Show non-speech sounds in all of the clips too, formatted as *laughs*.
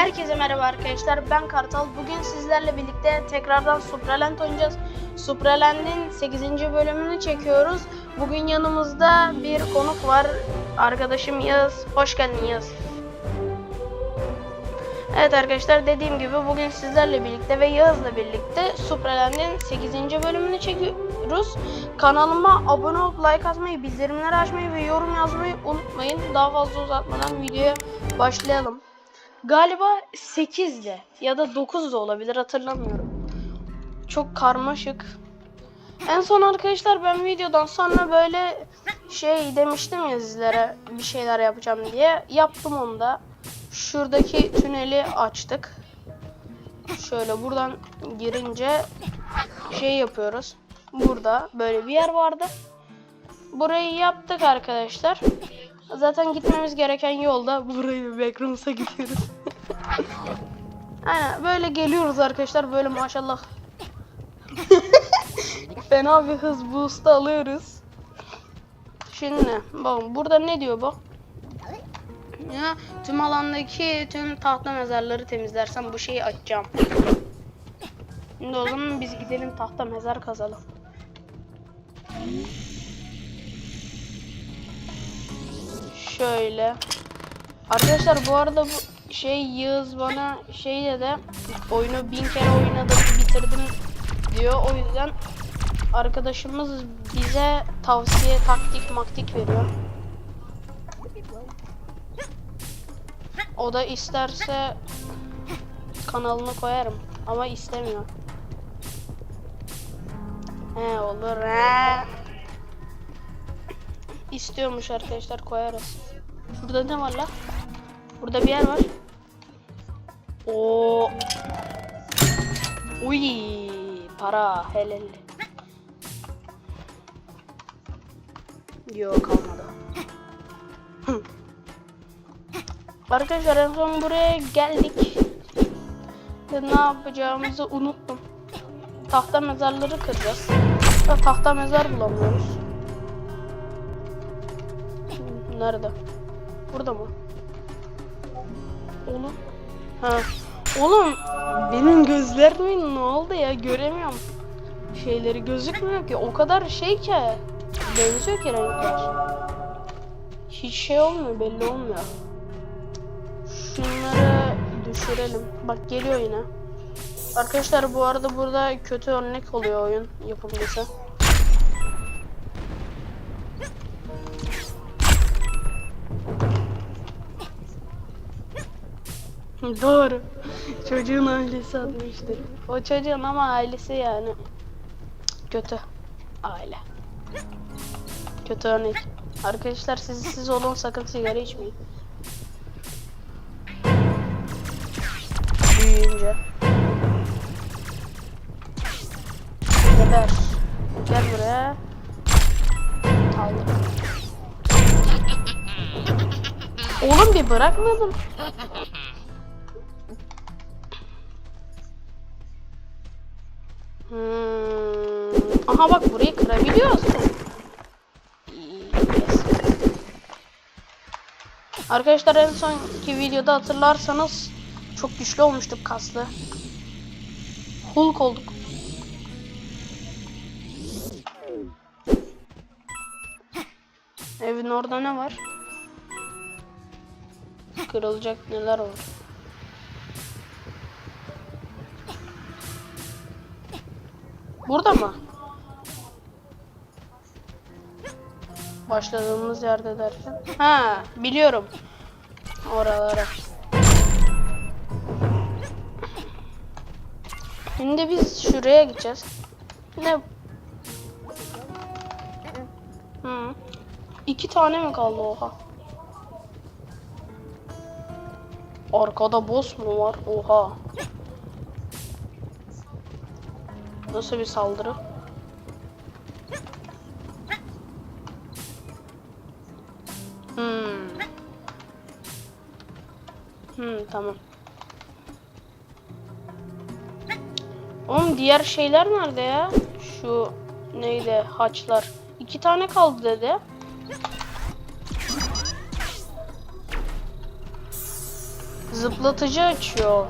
Herkese merhaba arkadaşlar. Ben Kartal. Bugün sizlerle birlikte tekrardan Supraland oynayacağız. Supraland'in 8. bölümünü çekiyoruz. Bugün yanımızda bir konuk var. Arkadaşım Yağız. Hoş geldin Yağız. Evet arkadaşlar dediğim gibi bugün sizlerle birlikte ve Yağız'la birlikte Supraland'in 8. bölümünü çekiyoruz. Kanalıma abone olup like atmayı, bildirimleri açmayı ve yorum yazmayı unutmayın. Daha fazla uzatmadan videoya başlayalım. Galiba 8'de ya da 9'da olabilir hatırlamıyorum. Çok karmaşık. En son arkadaşlar ben videodan sonra böyle şey demiştim ya sizlere bir şeyler yapacağım diye. Yaptım onu da. Şuradaki tüneli açtık. Şöyle buradan girince şey yapıyoruz. Burada böyle bir yer vardı. Burayı yaptık arkadaşlar. Zaten gitmemiz gereken yolda burayı backrooms'a gidiyoruz. *laughs* Aynen böyle geliyoruz arkadaşlar böyle maşallah. *laughs* Fena bir hız boost alıyoruz. Şimdi bakın burada ne diyor bu? Ya tüm alandaki tüm tahta mezarları temizlersem bu şeyi açacağım. Şimdi o zaman biz gidelim tahta mezar kazalım. Şöyle. Arkadaşlar bu arada bu şey Yağız bana şey dedi oyunu bin kere oynadım bitirdim diyor. O yüzden arkadaşımız bize tavsiye taktik maktik veriyor. O da isterse kanalını koyarım ama istemiyor. He olur he. İstiyormuş arkadaşlar koyarız. Şurada ne var la? Burada bir yer var. O. Uy, para helal. Yok kalmadı. *laughs* Arkadaşlar en son buraya geldik. Ve ne yapacağımızı unuttum. Tahta mezarları kıracağız. Da tahta mezar bulamıyoruz. Nerede? Burada mı? Oğlum. Ha. Oğlum benim gözlerimin ne oldu ya göremiyorum. Şeyleri gözükmüyor ki. O kadar şey ki. Benziyor ki renkler. Hiç şey olmuyor belli olmuyor. Şunları düşürelim. Bak geliyor yine. Arkadaşlar bu arada burada kötü örnek oluyor oyun yapımcısı. *laughs* Doğru. Çocuğun ailesi atmıştır. O çocuğun ama ailesi yani kötü aile. Kötü örnek. Arkadaşlar siz siz olun sakın sigara içmeyin. Büyüyünce. Geber. Gel buraya. Aldım. Oğlum bir bırakmadın. Hmm. Aha bak burayı kırabiliyorsun. Yes. Arkadaşlar en sonki videoda hatırlarsanız çok güçlü olmuştuk kaslı. Hulk olduk. Evin orada ne var? Kırılacak neler var? Burada mı? Başladığımız yerde derken. Ha, biliyorum. Oralara. Şimdi biz şuraya gideceğiz. Ne? Hı. İki tane mi kaldı oha? Arkada boss mu var? Oha. Nasıl bir saldırı? Hmm. Hmm tamam. Oğlum diğer şeyler nerede ya? Şu neydi haçlar. İki tane kaldı dedi. Zıplatıcı açıyor.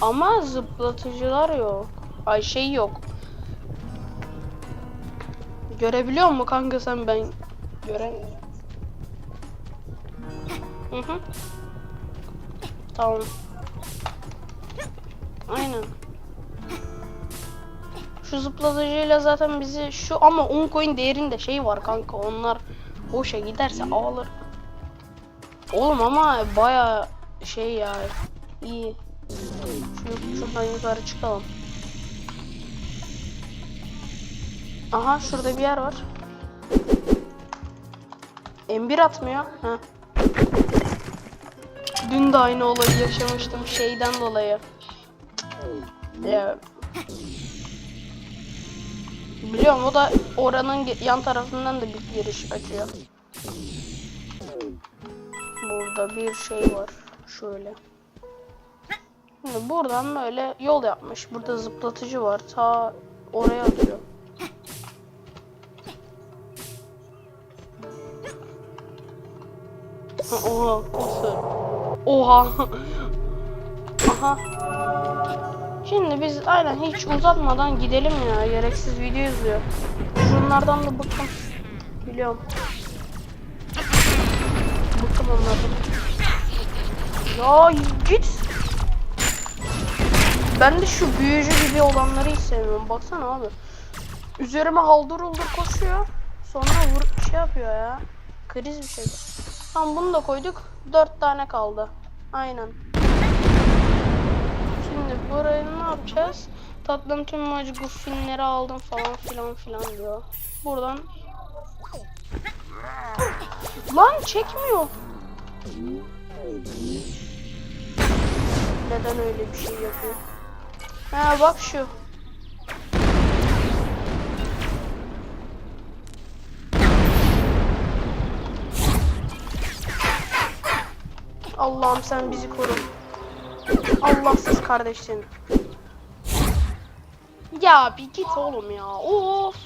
Ama zıplatıcılar yok. Ay şey yok. Görebiliyor musun kanka sen ben göremiyorum. Hı hı. Tamam. Aynen. Şu zıplatıcıyla zaten bizi şu ama 10 coin değerinde şey var kanka onlar boşa giderse ağlar. Oğlum ama baya şey ya iyi. Şu, şuradan yukarı çıkalım. Aha şurada bir yer var. M1 atmıyor. Ha. Dün de aynı olayı yaşamıştım şeyden dolayı. Ya. Biliyorum o da oranın yan tarafından da bir giriş açıyor. Burada bir şey var. Şöyle. Şimdi buradan böyle yol yapmış. Burada zıplatıcı var. Ta oraya atıyor. Oha, kusur. Oha. Aha. Şimdi biz aynen hiç uzatmadan gidelim ya. Gereksiz video izliyor. Şunlardan da bıktım. Biliyorum. Bıktım onlardan. Ya git. Ben de şu büyücü gibi olanları hiç sevmiyorum. Baksana abi. Üzerime haldır huldur koşuyor. Sonra vur şey yapıyor ya. Kriz bir şey. Tamam bunu da koyduk. Dört tane kaldı. Aynen. Şimdi burayı ne yapacağız? Tatlım tüm macı guffinleri aldım falan filan filan diyor. Buradan Lan çekmiyor. Neden öyle bir şey yapıyor? Ha bak şu. Allah'ım sen bizi koru. Allahsız kardeşim. Ya bir git oğlum ya. Of.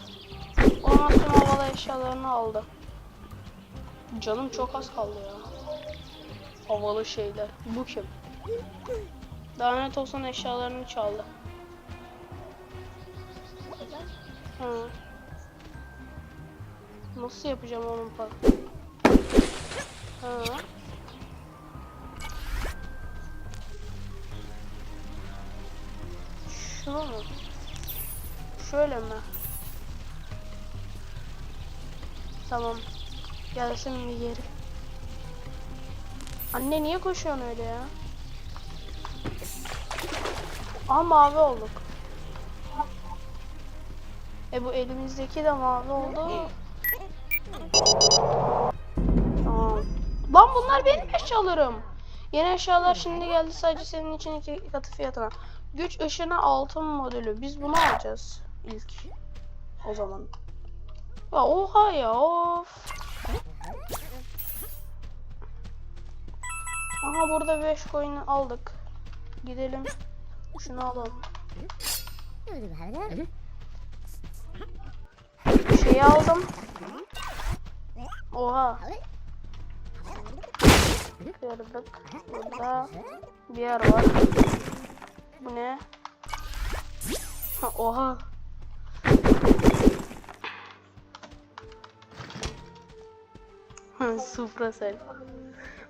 Ondan tüm havalı eşyalarını aldı. Canım çok az kaldı ya. Havalı şeyler. Bu kim? Lanet olsun eşyalarını çaldı. Hı. Nasıl yapacağım onun para? Şunu mu? Şöyle mi? Tamam. Gelsin bir yeri. Anne niye koşuyorsun öyle ya? Aa mavi olduk. E bu elimizdeki de mavi oldu. Tamam. Lan bunlar benim eşyalarım. Yeni eşyalar şimdi geldi sadece senin için iki katı fiyatına. Güç ışını altın modülü. Biz bunu alacağız ilk. O zaman. Ya oha ya of. Aha burada 5 coin aldık. Gidelim. Şunu alalım. Şeyi aldım. Oha. Kırdık. Burada bir yer var. Bu ne? Ha, oha. Sufrasel.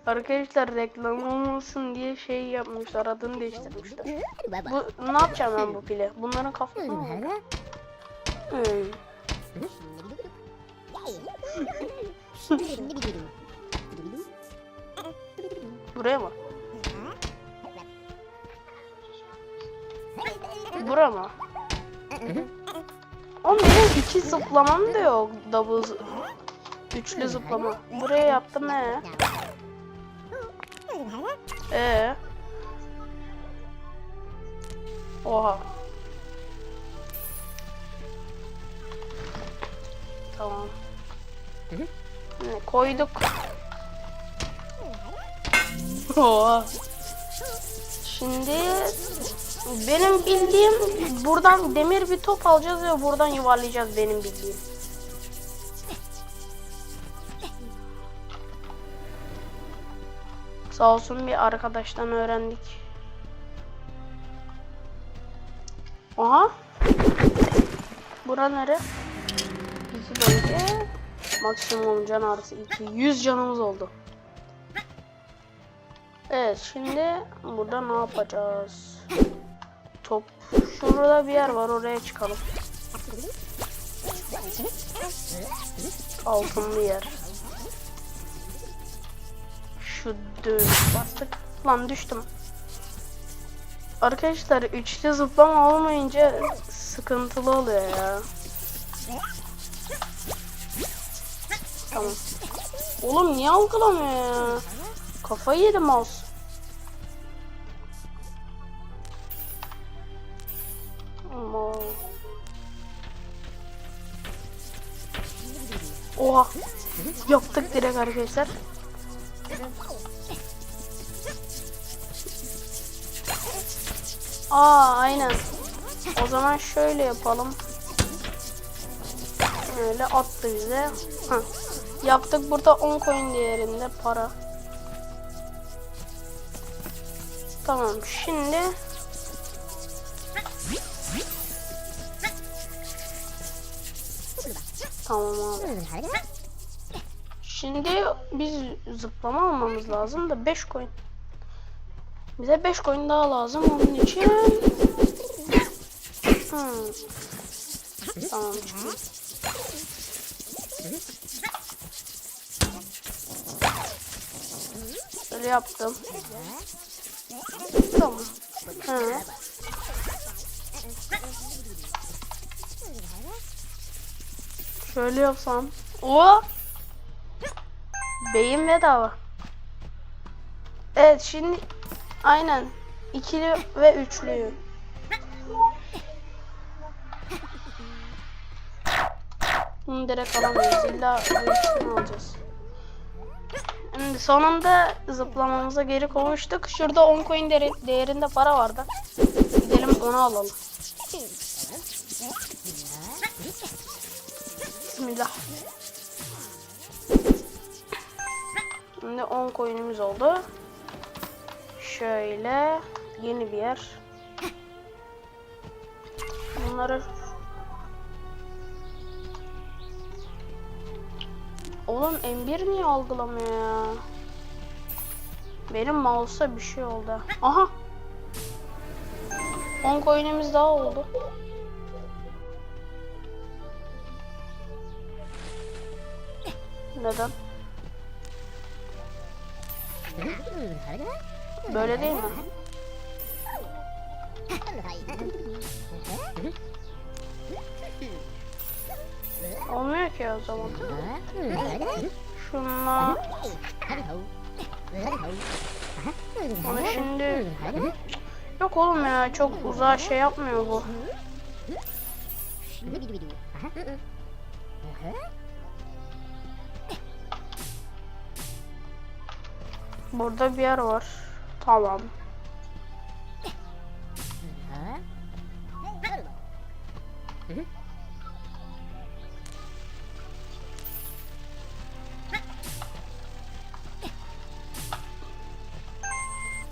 Arkadaşlar reklam olsun diye şey yapmışlar. Adını değiştirmişler. Bu ne yapacağım ben bu pile? Bunların kafası mı? Hmm. *laughs* Buraya mı? Bura mı? Oğlum benim iki zıplamam da yok. Double Üçlü zıplama. Buraya yaptım ne? Ee. Oha. Tamam. Ne, koyduk. Oha. Şimdi benim bildiğim buradan demir bir top alacağız ve buradan yuvarlayacağız benim bildiğim. Sağ olsun bir arkadaştan öğrendik. Aha. Bura nere? İki bölge. Maksimum can artı 2. 100 canımız oldu. Evet şimdi burada ne yapacağız? Top. Şurada bir yer var oraya çıkalım. Altınlı yer. Şu düğün bastık. Lan düştüm. Arkadaşlar üçlü zıplama olmayınca sıkıntılı oluyor ya. Tamam. Oğlum niye algılamıyor ya? Kafayı yedim mouse. Arkadaşlar. Aa aynen. O zaman şöyle yapalım. Öyle attı bize. Heh. Yaptık burada 10 coin değerinde para. Tamam şimdi Tamam abi. Şimdi biz zıplama almamız lazım da 5 coin. Bize 5 coin daha lazım onun için. Hmm. Tamam çıkıyor. Yaptım. Tamam. Hı. Şöyle yapsam. O. Beyin bedava. Evet şimdi aynen ikili ve üçlüyü. Bunu direkt alamayız. İlla ikisini alacağız. Şimdi sonunda zıplamamıza geri kavuştuk. Şurada 10 coin değeri- değerinde para vardı. Gidelim onu alalım. Bismillah. Şimdi 10 coin'imiz oldu. Şöyle yeni bir yer. Bunları Oğlum M1 niye algılamıyor ya? Benim mouse'a bir şey oldu. Aha. 10 coin'imiz daha oldu. Neden? Böyle değil mi? Olmuyor ki o zaman. Şunla onu şimdi yok oğlum ya çok uzağa şey yapmıyor bu. Burada bir yer var. Tamam.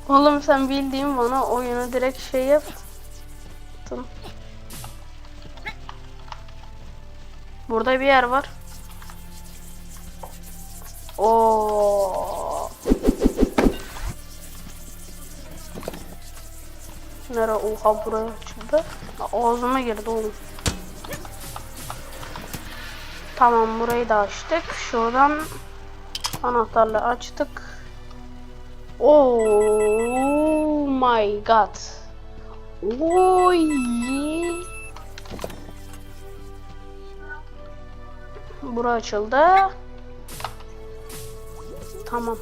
Oğlum sen bildiğin bana oyunu direkt şey yaptın. Burada bir yer var. Oo. Nere oha buraya çıktı. Ağzıma girdi oğlum. Tamam burayı da açtık. Şuradan anahtarla açtık. Oh my god. Oh yeah. Bura açıldı. Tamam.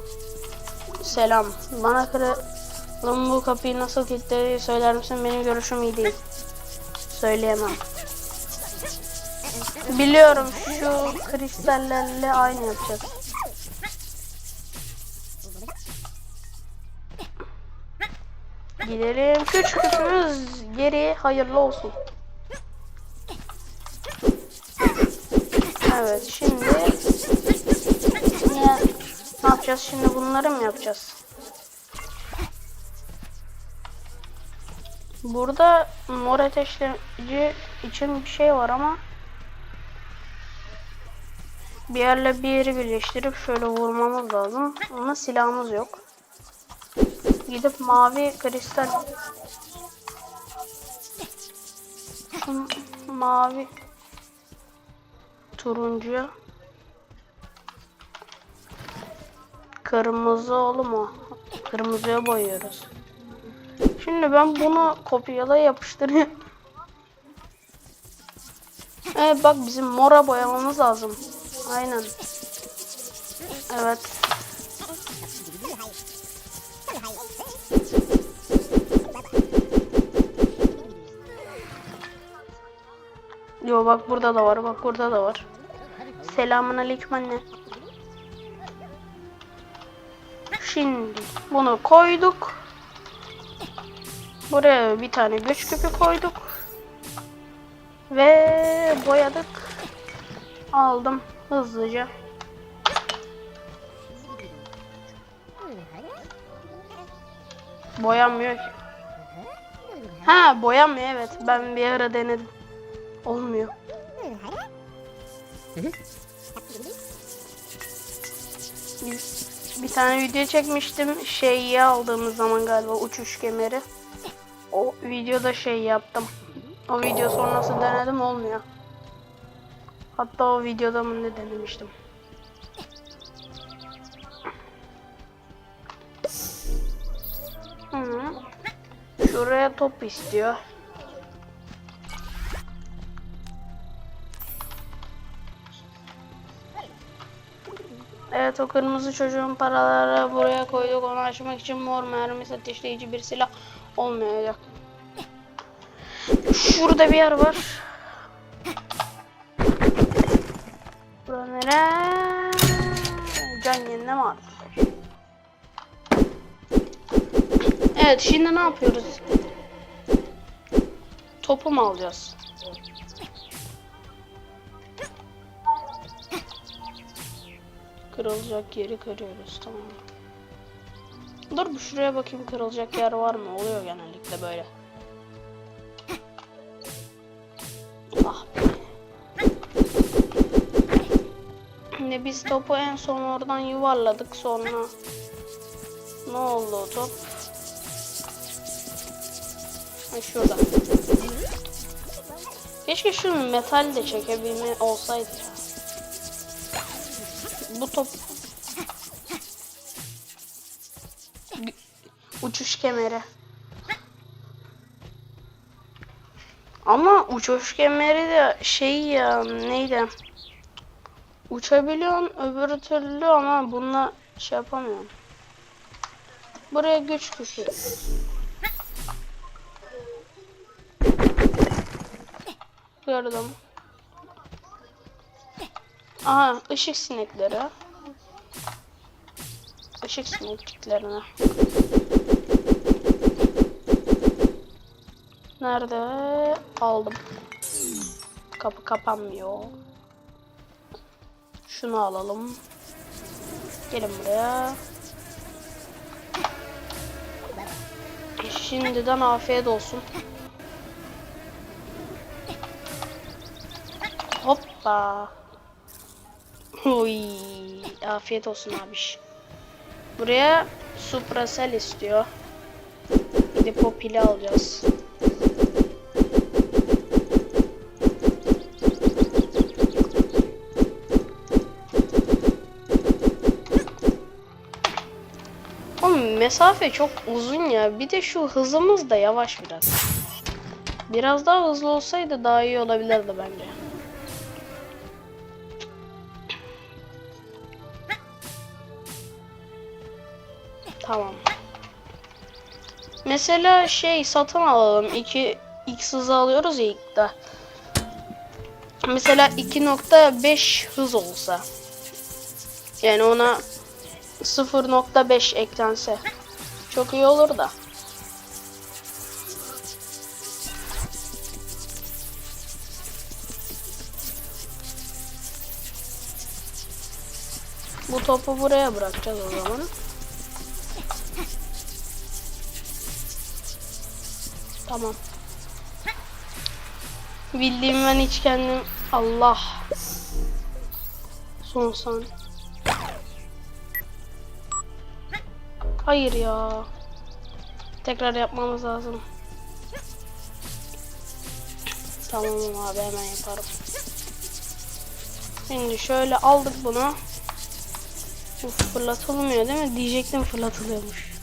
Selam. Bana kralım bu kapıyı nasıl kilitlediği söyler misin? Benim görüşüm iyi değil. Söyleyemem. Biliyorum şu kristallerle aynı yapacağız. Gidelim. Küç küpümüz geri hayırlı olsun. Evet şimdi ne yapacağız şimdi bunları mı yapacağız? Burada mor ateşleyici için bir şey var ama bir yerle bir yeri birleştirip şöyle vurmamız lazım. Ama silahımız yok. Gidip mavi kristal mavi turuncuya kırmızı oğlum o. Kırmızıya boyuyoruz. Şimdi ben bunu kopyala yapıştırayım. Evet bak bizim mora boyamamız lazım. Aynen. Evet. Yo bak burada da var, bak burada da var. Selamun aleyküm anne. Şimdi bunu koyduk. Buraya bir tane güç küpü koyduk. Ve boyadık. Aldım hızlıca. Boyanmıyor ki. Ha boyanmıyor evet. Ben bir ara denedim. Olmuyor. Bir, tane video çekmiştim. Şeyi aldığımız zaman galiba uçuş kemeri. O videoda şey yaptım. O video sonrası denedim olmuyor. Hatta o videoda mı ne denemiştim. Hı. Şuraya top istiyor. Evet o kırmızı çocuğun paraları buraya koyduk. Onu açmak için mor mermi ateşleyici bir silah olmayacak. Şurada bir yer var. Bura nere? Can yenileme artık. Evet şimdi ne yapıyoruz? Topu mu alacağız? Kırılacak yeri kırıyoruz tamam. Dur bir şuraya bakayım kırılacak yer var mı? Oluyor genellikle böyle. Ah. Şimdi biz topu en son oradan yuvarladık sonra ne oldu o top? Ha şurada. Keşke şunun metal de çekebilme olsaydı. Bu top uçuş kemeri. Ama uçuş kemeri de şey ya neydi? Uçabiliyorsun öbür türlü ama bununla şey yapamıyorum. Buraya güç küpü. Gördüm. Aha ışık sinekleri. Işık sinekliklerine. Nerede? Aldım. Kapı kapanmıyor. Şunu alalım. Gelin buraya. Şimdiden afiyet olsun. Hoppa. Oy, afiyet olsun abiş. Buraya Supracell istiyor. Gidip o pili alacağız. Mesafe çok uzun ya. Bir de şu hızımız da yavaş biraz. Biraz daha hızlı olsaydı daha iyi olabilirdi bence. Tamam. Mesela şey satın alalım. 2 x hızı alıyoruz ya ilk de. Mesela 2.5 hız olsa. Yani ona 0.5 eklense. Çok iyi olur da. Bu topu buraya bırakacağız o zaman. Tamam. Bildiğim ben hiç kendim... Allah. Son saniye. Hayır ya. Tekrar yapmamız lazım. Tamam abi hemen yaparım. Şimdi şöyle aldık bunu. Bu fırlatılmıyor değil mi? Diyecektim fırlatılıyormuş.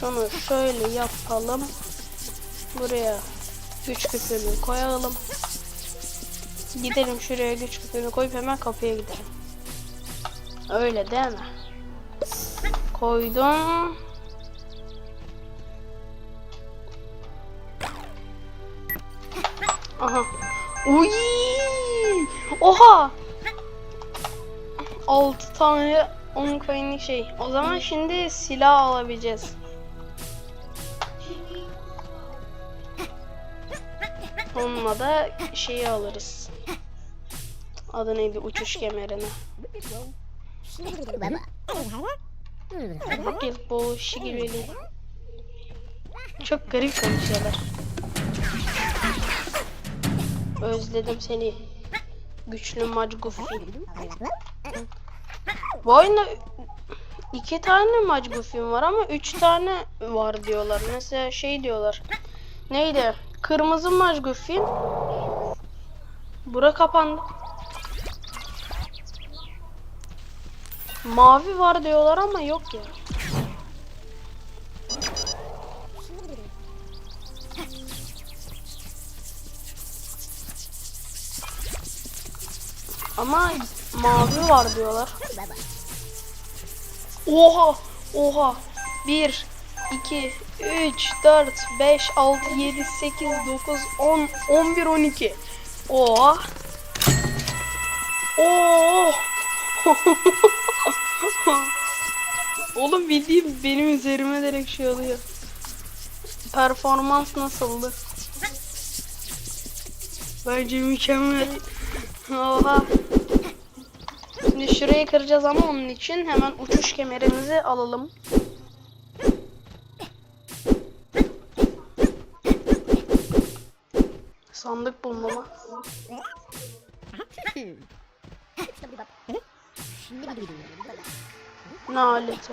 Şunu şöyle yapalım. Buraya güç küpünü koyalım. Gidelim şuraya güç küpünü koyup hemen kapıya gidelim. Öyle değil mi? Koydum. Aha. Uy! Oha! 6 tane 10 coin'lik şey. O zaman şimdi silah alabileceğiz. Onunla da şeyi alırız. Adı neydi? Uçuş kemerini. Bakayım bu şigireli. Çok garip konuşuyorlar. Özledim seni. Güçlü maç Goofy. Bu oyunda iki tane maç Goofy'm var ama üç tane var diyorlar. Mesela şey diyorlar. Neydi? Kırmızı maç Goofy. Bura kapandı. Mavi var diyorlar ama yok ya. Ama mavi var diyorlar. Oha! Oha! 1 2 3 4 5 6 7 8 9 10 11 12. Oha! Oo! *laughs* Oğlum bildiğim benim üzerime direkt şey oluyor. Performans nasıldı? Bence mükemmel. Oha. Şimdi şurayı kıracağız ama onun için hemen uçuş kemerimizi alalım. Sandık bulmalı. Ne aleti?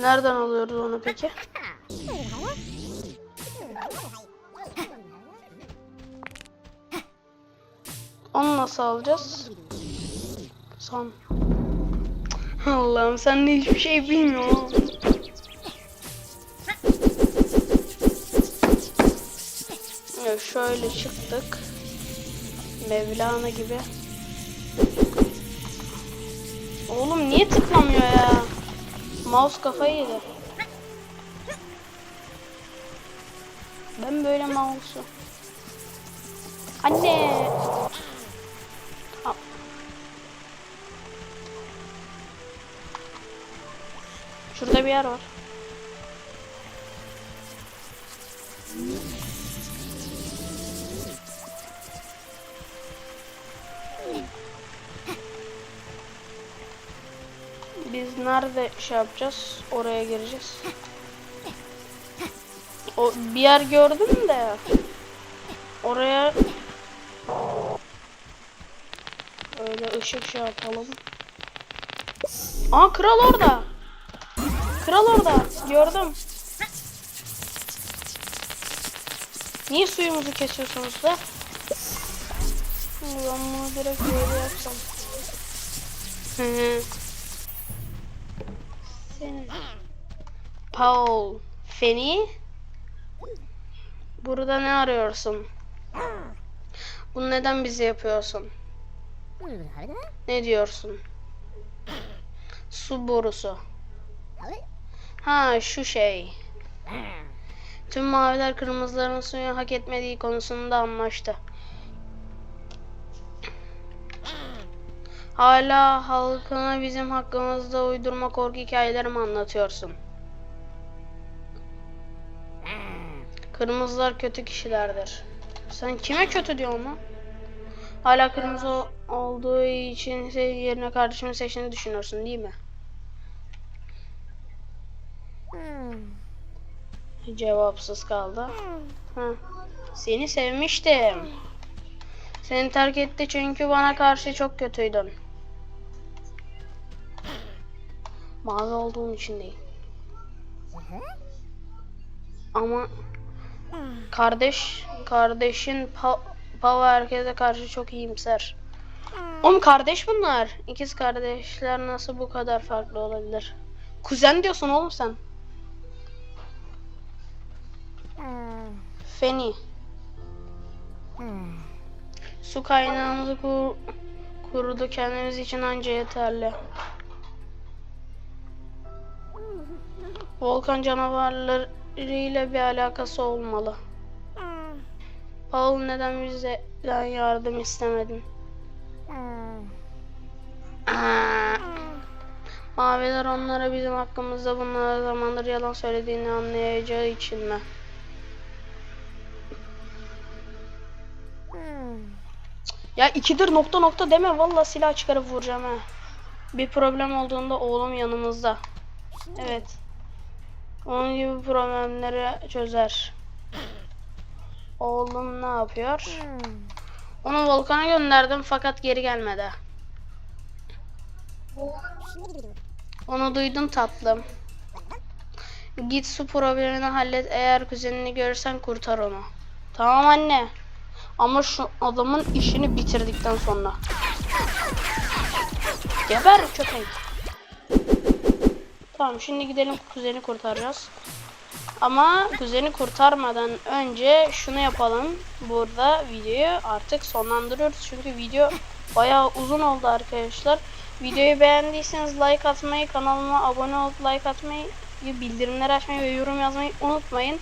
Nereden alıyoruz onu peki? Onu nasıl alacağız? Son. Allah'ım sen de hiçbir şey bilmiyorsun. Şöyle çıktık. Mevlana gibi. Oğlum niye tıklamıyor ya? Mouse kafayı yedi. Ben böyle mouse'u. Anne. Şurada bir yer var. Nerede şey yapacağız? Oraya gireceğiz. O bir yer gördüm de oraya öyle ışık şey yapalım. Aa kral orada. Kral orada. Gördüm. Niye suyumuzu kesiyorsunuz da? Ben bunu direkt böyle yapsam. Hı hı. Paul. Feni. Burada ne arıyorsun? Bunu neden bize yapıyorsun? Ne diyorsun? Su borusu. Ha şu şey. Tüm maviler kırmızıların suyu hak etmediği konusunda anlaştı. Hala halkına bizim hakkımızda uydurma korku hikayeleri mi anlatıyorsun? Kırmızılar kötü kişilerdir. Sen kime kötü diyorsun lan? Hala kırmızı olduğu için yerine kardeşimi seçtiğini düşünüyorsun değil mi? Cevapsız kaldı. Hı. Seni sevmiştim. Seni terk etti çünkü bana karşı çok kötüydün. Mavi olduğum için değil. Ama kardeş kardeşin pa Pava herkese karşı çok iyimser. Oğlum kardeş bunlar. İkiz kardeşler nasıl bu kadar farklı olabilir? Kuzen diyorsun oğlum sen. Feni. Su kaynağımızı kur kurudu kendimiz için anca yeterli. Volkan canavarlarıyla bir alakası olmalı. Paul neden bizden yardım istemedin? Aa. Maviler onlara bizim hakkımızda bunlara zamandır yalan söylediğini anlayacağı için mi? Ya ikidir nokta nokta deme valla silah çıkarıp vuracağım ha. Bir problem olduğunda oğlum yanımızda. Evet. Onun gibi problemleri çözer. Oğlum ne yapıyor? Onu volkana gönderdim fakat geri gelmedi. Onu duydum tatlım. Git su problemini hallet. Eğer kuzenini görürsen kurtar onu. Tamam anne. Ama şu adamın işini bitirdikten sonra. Geber köpek. Tamam şimdi gidelim kuzeni kurtaracağız. Ama kuzeni kurtarmadan önce şunu yapalım. Burada videoyu artık sonlandırıyoruz. Çünkü video bayağı uzun oldu arkadaşlar. Videoyu beğendiyseniz like atmayı, kanalıma abone olup like atmayı, bildirimleri açmayı ve yorum yazmayı unutmayın.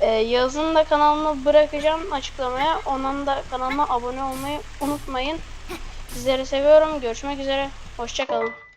Ee, Yağız'ın da kanalını bırakacağım açıklamaya. Onun da kanalıma abone olmayı unutmayın. Sizleri seviyorum. Görüşmek üzere. Hoşçakalın.